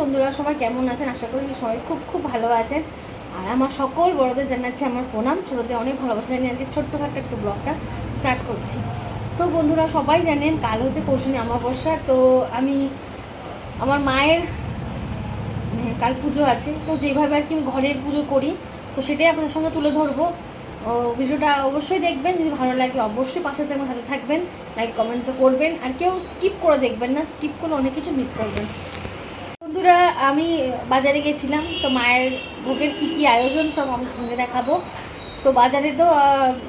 বন্ধুরা, সবাই কেমন আছেন? আশা করি সবাই খুব খুব ভালো আছেন। আর আমার সকল বড়দের জানাচ্ছি আমার প্রণাম। ছোটোদের অনেক ভালোবাসা। জানিয়ে আজকে ছোট্টখাট্ট একটু ব্লগটা স্টার্ট করছি। তো বন্ধুরা, সবাই জানেন কাল হচ্ছে কৌশনী অমাবস্যা। তো আমি, আমার মায়ের মানে কাল পুজো আছে। তো যেভাবে আর কি আমি ঘরের পুজো করি, তো সেটাই আপনাদের সঙ্গে তুলে ধরবো। ভিডিওটা অবশ্যই দেখবেন। যদি ভালো লাগে অবশ্যই পাশে যেমন হাতে থাকবেন। লাইক কমেন্ট তো করবেন। আর কেউ স্কিপ করে দেখবেন না। স্কিপ করলে অনেক কিছু মিস করবেন। বন্ধুরা, আমি বাজারে গেছিলাম, তো মায়ের ভোগের কী কী আয়োজন সব আমি সঙ্গে দেখাবো। তো বাজারে তো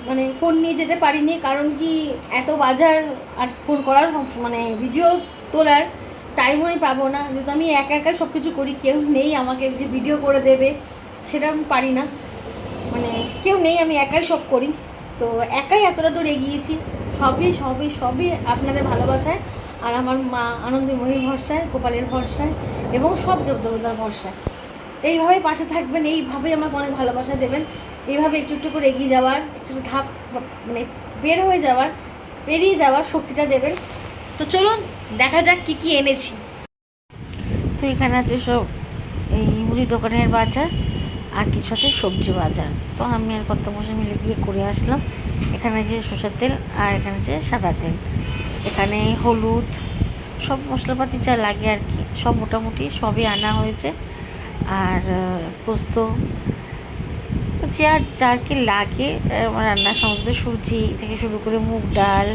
মানে ফোন নিয়ে যেতে পারিনি, কারণ কি এত বাজার আর ফোন করার মানে ভিডিও তোলার টাইম আমি পাবো না। যেহেতু আমি একা একা সব কিছু করি, কেউ নেই আমাকে যে ভিডিও করে দেবে, সেটা আমি পারি না। মানে কেউ নেই, আমি একাই সব করি। তো একাই এতটা দূর এগিয়েছি। সবই সবই সবই আপনাদের ভালোবাসায়। আর আমার মা আনন্দময়ীর ভরসায়, গোপালের ভরসায় এবং সব দেবদেবতার ভরসায়। এইভাবেই পাশে থাকবেন, এইভাবেই আমাকে অনেক ভালোবাসা দেবেন। এইভাবে একটু একটু করে এগিয়ে যাওয়ার, একটু ধাপ মানে বের হয়ে যাওয়ার, পেরিয়ে যাওয়ার শক্তিটা দেবেন। তো চলুন, দেখা যাক কী কী এনেছি। তো এখানে আছে সব এই মুদি দোকানের বাজার আর কিছু আছে সবজি বাজার। তো আমি আর কত বসে মিলে গিয়ে করে আসলাম। এখানে আছে সরষের তেল আর এখানে আছে সাদা তেল। এখানে হলুদ সব মশলাপাতি যা লাগে আর কি সব মোটামুটি সবই আনা হয়েছে। আর পোস্ত যা যার কি লাগে আহ, রান্নার সামগ্রী সুজি থেকে শুরু করে মুগ ডাল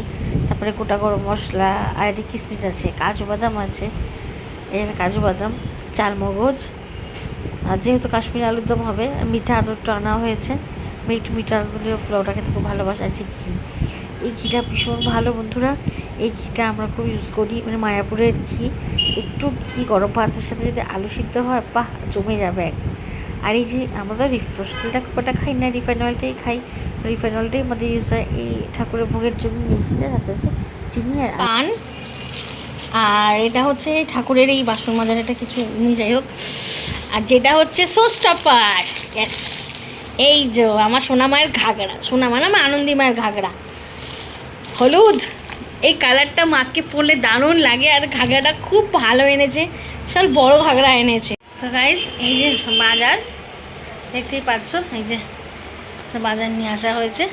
তারপরে গোটা গরম মশলা আর এদিকে কিশমিশ আছে কাজু বাদাম আছে। এখানে কাজু বাদাম চালমগজ আর যেহেতু কাশ্মীর আলুর দম হবে মিঠা আদরটা আনা হয়েছে। একটু মিঠা আদরের পোলাওটা খেতে খুব ভালোবাসা আছে ঘি এই ঘিটা ভীষণ ভালো, বন্ধুরা। এই ঘিটা আমরা খুব ইউজ করি। মানে মায়াপুরের ঘি। একটু ঘি গরম ভাতের সাথে যদি আলু সিদ্ধ হয়, বাহ, জমে যাবে এক। আর এই যে আমরা তো রিফ্রেশ তেলটা খুব একটা খাই না রিফাইন অয়েলটাই খাই। রিফাইন অয়েলটাই আমাদের ইউজ হয়। এই ঠাকুরের ভোগের জন্য নিয়ে এসেছে সাথে আছে চিনি আর। পান। আর এটা হচ্ছে ঠাকুরের এই বাসন মাজার এটা কিছু। নিয়ে যাই হোক। আর যেটা হচ্ছে সোস টপার ইয়েস এই যে, আমার সোনামায়ের ঘাগড়া সোনামা না আমার আনন্দী মায়ের ঘাগড়া হলুদ। এই কালারটা মাকে পরলে দারুণ লাগে আর ঘাগড়াটা খুব ভালো এনেছে। সব বড় ঘাগড়া এনেছে। তো গাইস এই যে বাজার, দেখতেই পাচ্ছ, এই যে বাজার নিয়ে আসা হয়েছে।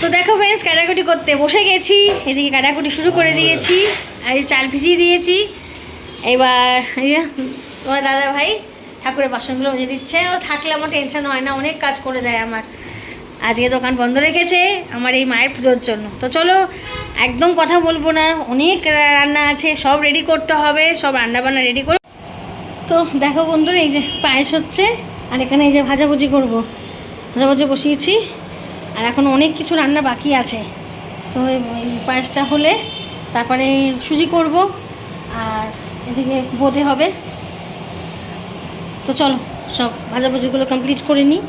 তো দেখো ফ্রেন্ডস কাটাকুটি করতে বসে গেছি। এদিকে কাটাকুটি শুরু করে দিয়েছি। আর চাল ভিজিয়ে দিয়েছি। এবার তোমার দাদা ভাই ঠাকুরের বাসনগুলো মেজে দিচ্ছে। ও থাকলে আমার টেনশন হয় না, অনেক কাজ করে দেয় আমার। আজকে দোকান বন্ধ রেখেছে, আমার এই মায়ের পুজোর জন্য। তো চলো, একদম কথা বলব না, অনেক রান্না আছে, সব রেডি করতে হবে, সব রান্না বান্না রেডি করে। তো দেখো বন্ধুরা, এই যে পায়েস হচ্ছে, আর এখানে এই যে ভাজাভুজি করব। ভাজাভুজি বসিয়েছি, আর এখন অনেক কিছু রান্না বাকি আছে। তো এই পায়েসটা হলে তারপরে সুজি করব, আর এদিকে বোঁদে হবে। তো চলো সব ভাজাভুজিগুলো কমপ্লিট করে নিই।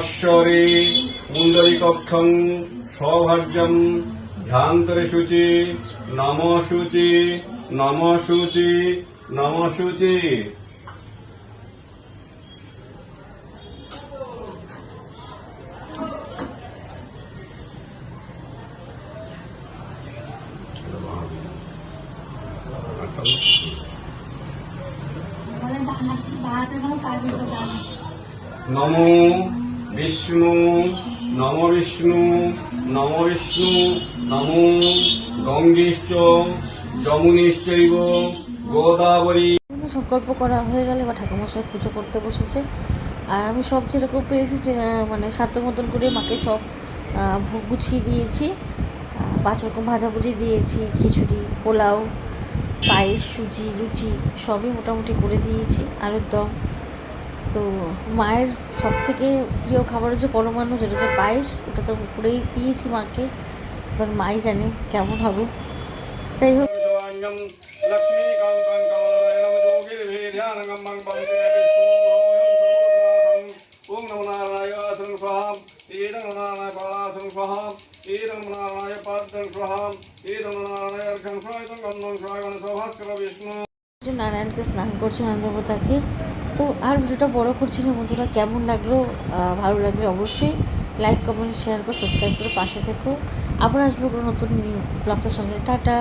যশ্বরে পুণ্ডরিকক্ষং সৌভার্যম ধ্যান্তরে শুচি নম শুচি নম শুচি নম শুচি নম বিষ্ণু, নম বিষ্ণু নম বিষ্ণু, নম গঙ্গেশ্চ, যমুনেশ্চৈব, গোদাবরী। সংকল্প করা হয়ে গেলে বা ঠাকুরমশাই পুজো করতে বসেছে। আর আমি সব যেরকম পেরেছি মানে সাধ্য মতন করে মাকে সব ভোগ গুছিয়ে দিয়েছি। পাঁচ রকম ভাজাভুজি দিয়েছি, খিচুড়ি, পোলাও, পায়েস, সুজি, লুচি সবই মোটামুটি করে দিয়েছি। আলুর দম তো মায়ের সব থেকে প্রিয় খাবার হচ্ছে পরমাণু যেটা হচ্ছে পায়েস ওটা তো করেই দিয়েছি মাকে। এবার মাই জানে কেমন হবে। যাই হোক। নারায়ণকে স্নান করছেন দেবতাকে তো আর ভিডিওটা বড় করছি না, বন্ধুরা। কেমন লাগল? ভালো লাগলে অবশ্যই লাইক কমেন্ট শেয়ার করে সাবস্ক্রাইব করে পাশে থেকো। আবার আসব কোনো নতুন ব্লগের সঙ্গে। টাটা!